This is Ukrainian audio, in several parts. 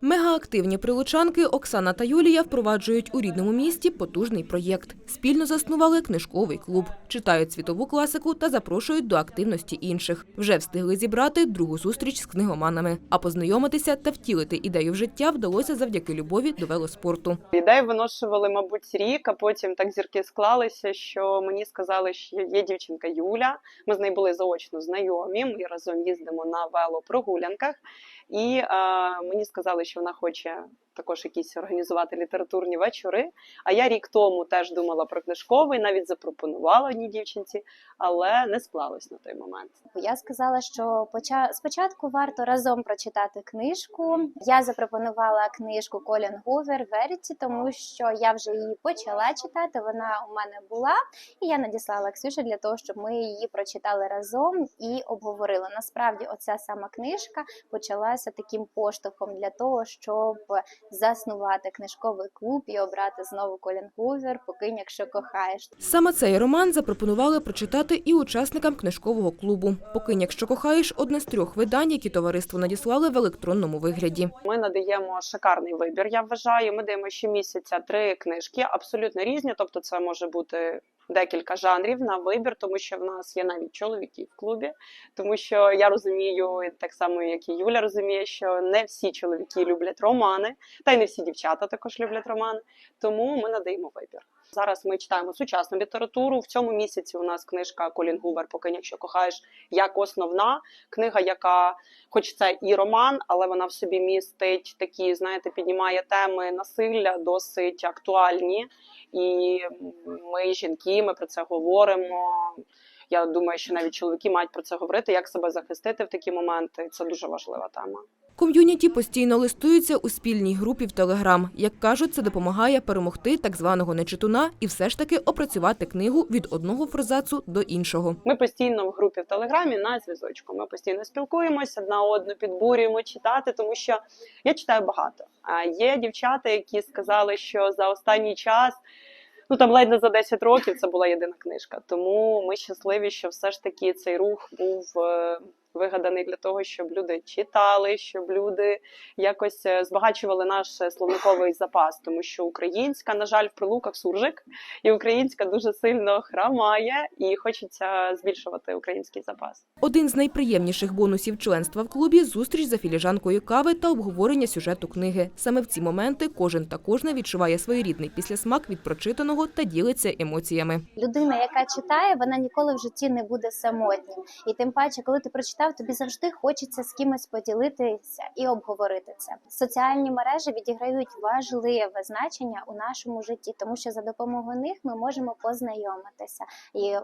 Мегаактивні прилучанки Оксана та Юлія впроваджують у рідному місті потужний проєкт. Спільно заснували книжковий клуб, читають світову класику та запрошують до активності інших. Вже встигли зібрати другу зустріч з книгоманами. А познайомитися та втілити ідею в життя вдалося завдяки любові до велоспорту. Ідею виношували, мабуть, рік, а потім так зірки склалися, що мені сказали, що є дівчинка Юля. Ми з нею були заочно знайомі. Ми разом їздимо на велопрогулянках. І е, мені сказали, що вона хоче також якісь організувати літературні вечори. А я рік тому теж думала про книжковий, навіть запропонувала одній дівчинці, але не склалось на той момент. Я сказала, що поча... спочатку варто разом прочитати книжку. Я запропонувала книжку Колін Гувер Веріті, тому що я вже її почала читати. Вона у мене була, і я надіслала Ксюші для того, щоб ми її прочитали разом і обговорили. Насправді, оця сама книжка почалася таким поштовхом для того, щоб заснувати книжковий клуб і обрати знову Колін Гувер, покинь, якщо кохаєш. Саме цей роман запропонували прочитати і учасникам книжкового клубу. Покинь, якщо кохаєш, одне з трьох видань, які товариство надіслали в електронному вигляді. Ми надаємо шикарний вибір. Я вважаю. Ми даємо щомісяця три книжки, абсолютно різні. Тобто, це може бути декілька жанрів на вибір, тому що в нас є навіть чоловіки в клубі. Тому що я розумію, так само як і Юля розуміє, що не всі чоловіки люблять романи, та й не всі дівчата також люблять романи. Тому ми надаємо вибір. Зараз ми читаємо сучасну літературу. В цьому місяці у нас книжка Колін Губер «Покинь, якщо кохаєш як основна книга, яка, хоч це і роман, але вона в собі містить такі, знаєте, піднімає теми насилля досить актуальні. І ми, жінки, ми про це говоримо. Я думаю, що навіть чоловіки мають про це говорити, як себе захистити в такі моменти. Це дуже важлива тема. Ком'юніті постійно листуються у спільній групі в Телеграм. Як кажуть, це допомагає перемогти так званого нечитуна і все ж таки опрацювати книгу від одного форзацу до іншого. Ми постійно в групі в Телеграмі на зв'язочку. Ми постійно спілкуємося одна одну, підбурюємо читати, тому що я читаю багато. А є дівчата, які сказали, що за останній час. Ну там ледь не за 10 років це була єдина книжка. Тому ми щасливі, що все ж таки цей рух був е, вигаданий для того, щоб люди читали, щоб люди якось е, збагачували наш е, словниковий запас, тому що українська, на жаль, в прилуках суржик, і українська дуже сильно храмає, і хочеться збільшувати український запас. Один з найприємніших бонусів членства в клубі зустріч за філіжанкою кави та обговорення сюжету книги. Саме в ці моменти кожен та кожна відчуває своєрідний післясмак від прочитаного та ділиться емоціями. людина, яка читає, вона ніколи в житті не буде самотнім. І тим паче, коли ти прочитав, тобі завжди хочеться з кимось поділитися і обговорити це. Соціальні мережі відіграють важливе значення у нашому житті, тому що за допомогою них ми можемо познайомитися і.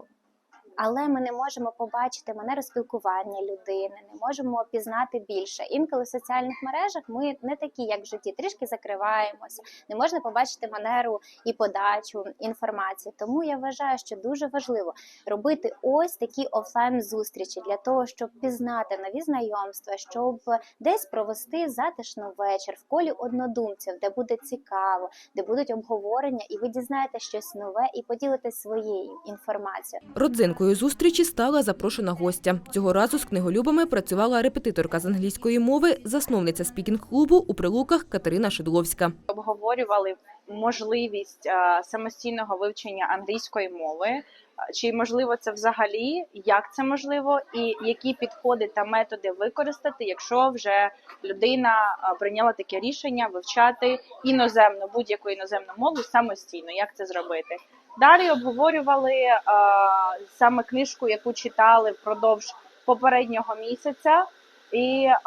Але ми не можемо побачити манеру спілкування людини, не можемо пізнати більше. Інколи в соціальних мережах ми не такі, як в житті, трішки закриваємося, не можна побачити манеру і подачу інформації. Тому я вважаю, що дуже важливо робити ось такі офлайн зустрічі для того, щоб пізнати нові знайомства, щоб десь провести затишно вечір в колі однодумців, де буде цікаво, де будуть обговорення, і ви дізнаєтесь щось нове і поділитесь своєю інформацією. Родзинкою зустрічі стала запрошена гостя. Цього разу з книголюбами працювала репетиторка з англійської мови, засновниця спікінг-клубу у прилуках Катерина Шедловська. обговорювали можливість е, самостійного вивчення англійської мови. Чи можливо це взагалі, як це можливо, і які підходи та методи використати, якщо вже людина прийняла таке рішення вивчати іноземну будь-яку іноземну мову самостійно, як це зробити? Далі обговорювали е, саме книжку, яку читали впродовж попереднього місяця, і е,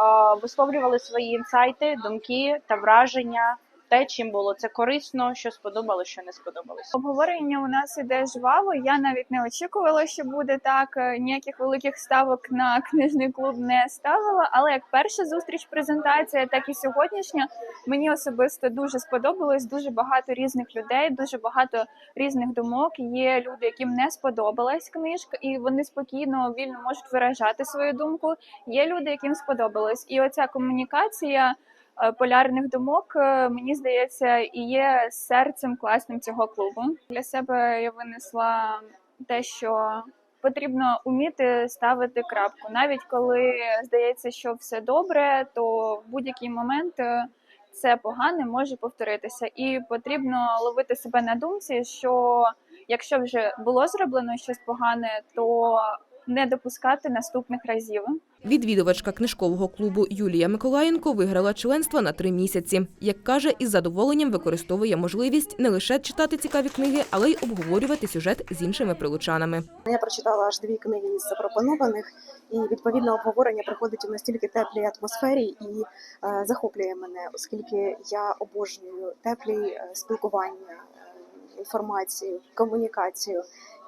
висловлювали свої інсайти, думки та враження, те, чим було це корисно, що сподобалося, що не сподобалось. Обговорення у нас іде жваво. Я навіть не очікувала, що буде так. Е, Ніяких великих ставок на книжний клуб не ставила. Але як перша зустріч, презентація, так і сьогоднішня мені особисто дуже сподобалось. Дуже багато різних людей, дуже багато різних думок. Є люди, яким не сподобалась книжка, і вони спокійно вільно можуть виражати свою думку. Є люди, яким сподобалось, і оця комунікація полярних думок, е, мені здається, і є серцем класним цього клубу. Для себе я винесла те, що потрібно уміти ставити крапку. Навіть коли здається, що все добре, то в будь-який момент е, це погане може повторитися, і потрібно ловити себе на думці, що якщо вже було зроблено щось погане, то не допускати наступних разів. Відвідувачка книжкового клубу Юлія Миколаєнко виграла членство на три місяці. Як каже, із задоволенням використовує можливість не лише читати цікаві книги, але й обговорювати сюжет з іншими прилучанами. Я прочитала аж дві книги із запропонованих, і відповідно обговорення проходить у настільки теплій атмосфері і е, захоплює мене, оскільки я обожнюю теплі е, спілкування, е, інформацію, комунікацію.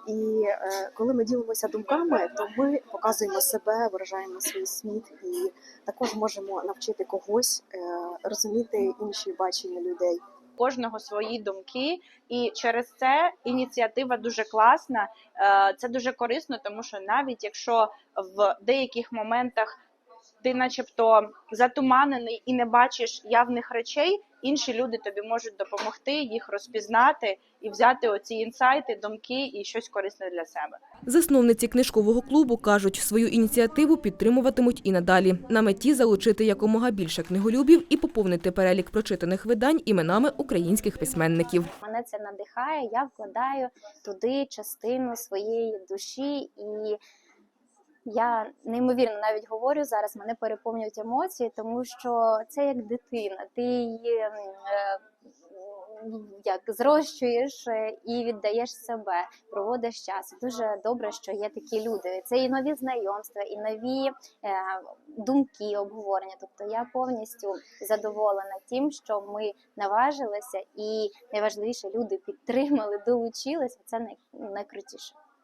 І е, коли ми ділимося думками, то ми показуємо себе, виражаємо свій світ і також можемо навчити когось е, розуміти інші бачення людей. Кожного свої думки, і через це ініціатива дуже класна. Е, Це дуже корисно, тому що навіть якщо в деяких моментах ти, начебто, затуманений і не бачиш явних речей, інші люди тобі можуть допомогти їх розпізнати і взяти оці інсайти, думки і щось корисне для себе. Засновниці книжкового клубу кажуть, свою ініціативу підтримуватимуть і надалі. На меті залучити якомога більше книголюбів і поповнити перелік прочитаних видань іменами українських письменників. Мене це надихає. Я вкладаю туди частину своєї душі, і я неймовірно навіть говорю зараз. Мене переповнюють емоції, тому що це як дитина. Ти її е, як зрощуєш е, і віддаєш себе, проводиш час. Дуже добре, що є такі люди. Це і нові знайомства, і нові е, думки, обговорення. Тобто я повністю задоволена тим, що ми наважилися, і найважливіше люди підтримали, долучилися. Це найкрутіше.